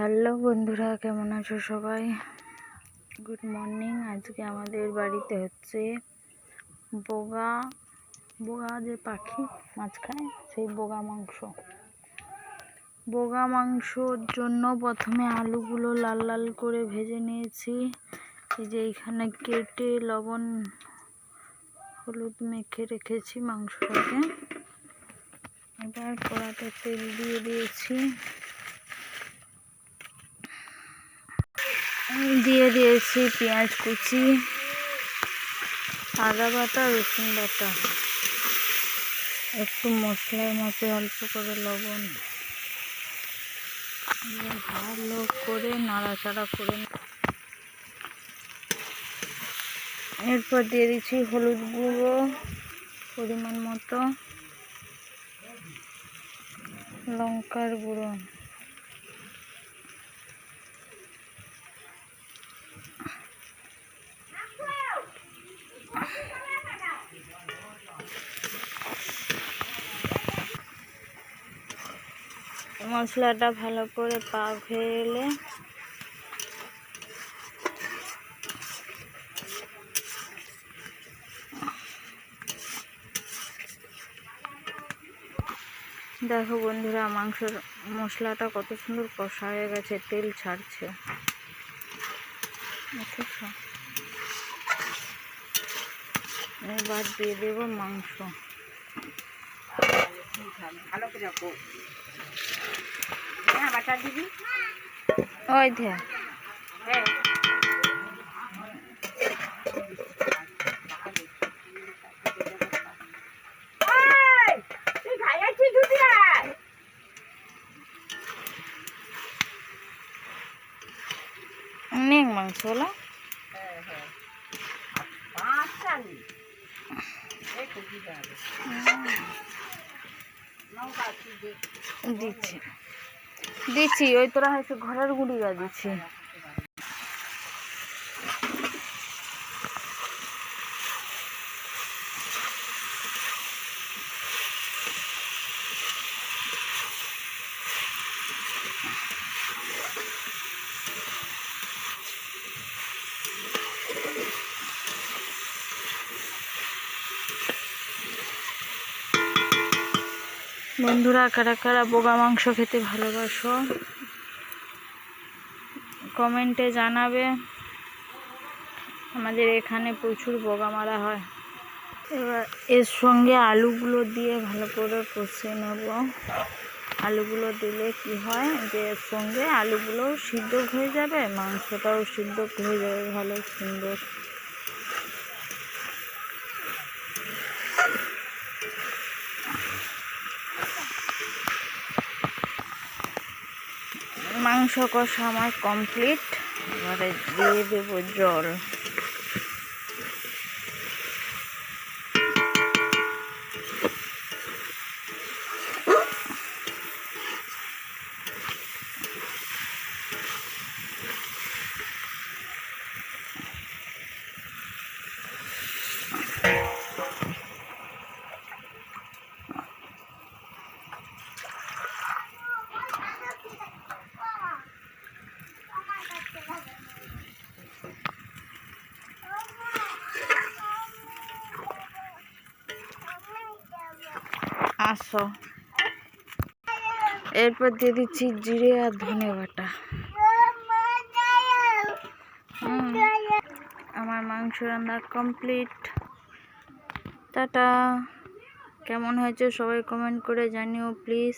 Hello বন্ধুরা, কেমন আছো সবাই? গুড মর্নিং আজকে আমাদের বাড়িতে হচ্ছে বোগা বোগা যে পাখি মাছ খায় সেই বোগা মাংস। বোগা মাংসর জন্য প্রথমে আলুগুলো লাল লাল করে ভেজে নিয়েছি। এই যে এইখানে কেটে লবণ, হলুদ মেখে রেখেছি মাংসটাকে। এবার কড়াতে তেল দিয়ে দিয়েছি। দিয়ে দিয়েছি পেঁয়াজ কুচি, আদা বাটা, রসুন বাটা। একটু মশলার মধ্যে অল্প করে লবণ। ভালো করে নাড়াচাড়া করে এরপর দিয়ে দিচ্ছি হলুদ গুঁড়ো পরিমাণ মতো। লঙ্কার গুঁড়ো। মশলাটা ভালো করে পাক হয়ে এলে দেখো বন্ধুরা, মাংসের মশলাটা কত সুন্দর কষা হয়ে গেছে, তেল ছাড়ছে? এবার দিয়ে দেবো মাংস হ্যাঁ বাটা দিবি ওই ধে হ্যাঁ। অনেক মাংস হলো পাঁচটা দিচ্ছি। দিচ্ছি ওই তোরা হয়তো ঘরের গুড়িয়া দিচ্ছি। বন্ধুরা, কারা কারা বোগা মাংস খেতে ভালোবাসো, কমেন্টে জানাবে। আমাদের এখানে প্রচুর বোগা মারা হয়। এবার এর সঙ্গে আলুগুলো দিয়ে ভালো করে কষে নেব। আলুগুলো দিলে কি হয় যে, এর সঙ্গে আলুগুলো সিদ্ধ হয়ে যাবে, মাংসটাও সিদ্ধ হয়ে যাবে, ভালো সুন্দর। মাংস কষা আমার কমপ্লিট এবারে দিয়ে দেবো জল। আসো এরপর দিয়ে দিচ্ছি জিরে আর ধনে বাটা। আমার মাংস রান্না কমপ্লিট। টাটা। কেমন হয়েছে সবাই কমেন্ট করে জানিও, প্লিজ।